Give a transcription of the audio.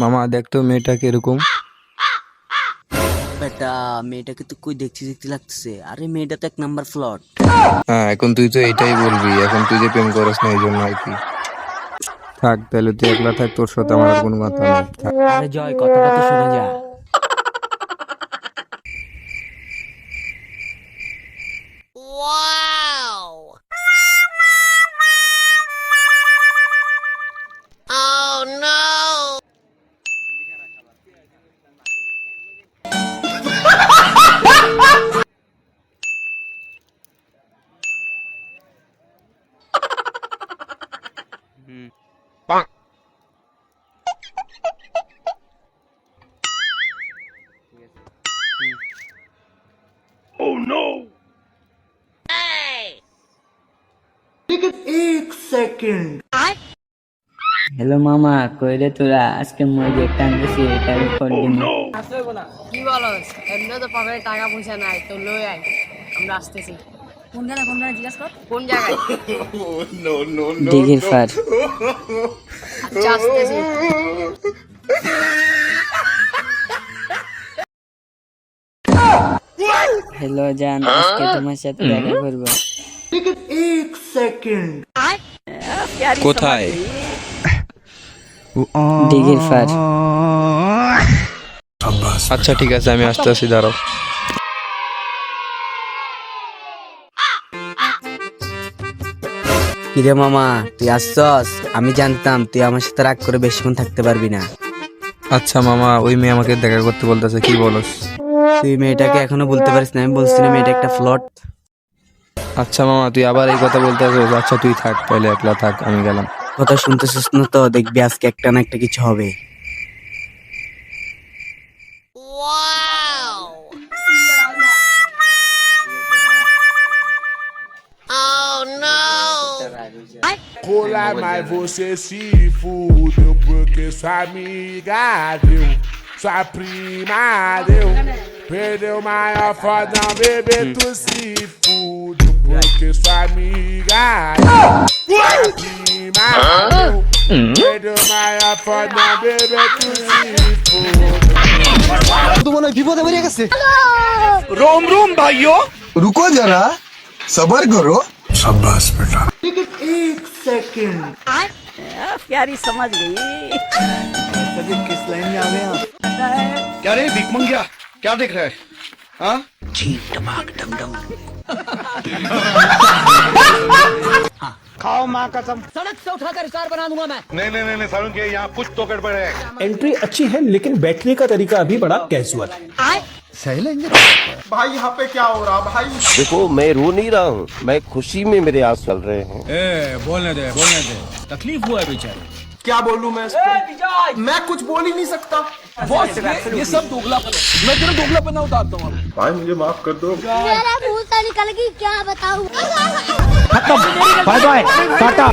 মামা দেখতো মেয়েটা কীরকম। বেটা মেয়েটাকে তো কই দেখতে দেখতে লাগতেছে? আরে মেয়েটা তো এক নাম্বার ফ্লট। হ্যাঁ এখন তুই তো এটাই বলবি এখন তুই যে প্রেম করস না এই জন্য আর কি। থাক তাহলে তুই একলা থাক তোর সাথে আমার আর কোনো কথা নেই। থাক। আরে জয় কথাটা তো শুনে যা হ্যালো মামা কইরে তোরা আজকে মই যে আনতেছি এটা ফোন দিন কি বলস? এমনি তো পকেটে টাকা পয়সা নাই তো লই আয়। আমরা আসতেছি। কোন জায়গায় কোন জায়গায় জিজ্ঞাসা কর। কোন জায়গায়? দিঘির ফার আচ্ছা আসতেছি। হ্যালো জান আজকে তোমার সাথে দেখা করব। কোথায়? দিঘির ফার আচ্ছা ঠিক আছে আমি আসতে আসি দাঁড়াও। কিরে মামা তুই আসছস? আমি জানতাম তুই আমার সাথে রাগ করে বেশিক্ষণ থাকতে পারবি না। আচ্ছা মামা ওই মেয়ে আমাকে দেখা করতে বলতেছে কি বলস? তুই মেয়েটাকে এখনও বলতে পারিস না আমি বলছি না মেয়েটা একটা ফ্লট। আচ্ছা মামা তুই আবার এই কথা বলতে আসিস? আচ্ছা তুই থাক তাহলে একলা থাক আমি গেলাম। কথা শুনতেছিস না তো দেখবি আজকে একটা না একটা কিছু হবে। Rolar mais você se fudeu porque sua amiga deu, sua prima deu, perdeu o maior fodão, bebê tu se fudeu porque sua amiga deu, sua prima deu, perdeu o maior fodão, bebê tu se fudeu. रुको जरा सबर करो क्या रे भीख मंगिया क्या दिख रहा है? हाँ? जी टमाक डमडम। खाओ माँ कसम। सड़क से उठाकर स्टार बना दूँगा नहीं नहीं नहीं नहीं सारुण के यहाँ कुछ तो गड़बड़ है। एंट्री अच्छी है लेकिन बैठने का तरीका अभी बड़ा कैजुअल है भाई यहाँ पे क्या हो रहा भाई? देखो मैं रो नहीं रहा हूँ मैं खुशी में मेरे आँसू चल रहे हैं। ए, बोलने दे बोलने दे। तकलीफ़ हुआ है बेचारे। क्या बोलूँ मैं इसको मैं कुछ बोल ही नहीं सकता। ये सब दोगलापन है मैं तेरा दोगलापन उतारता हूँ भाई मुझे माफ़ कर दो। मेरा भूत निकल गई क्या बताऊँ? Bye bye Tata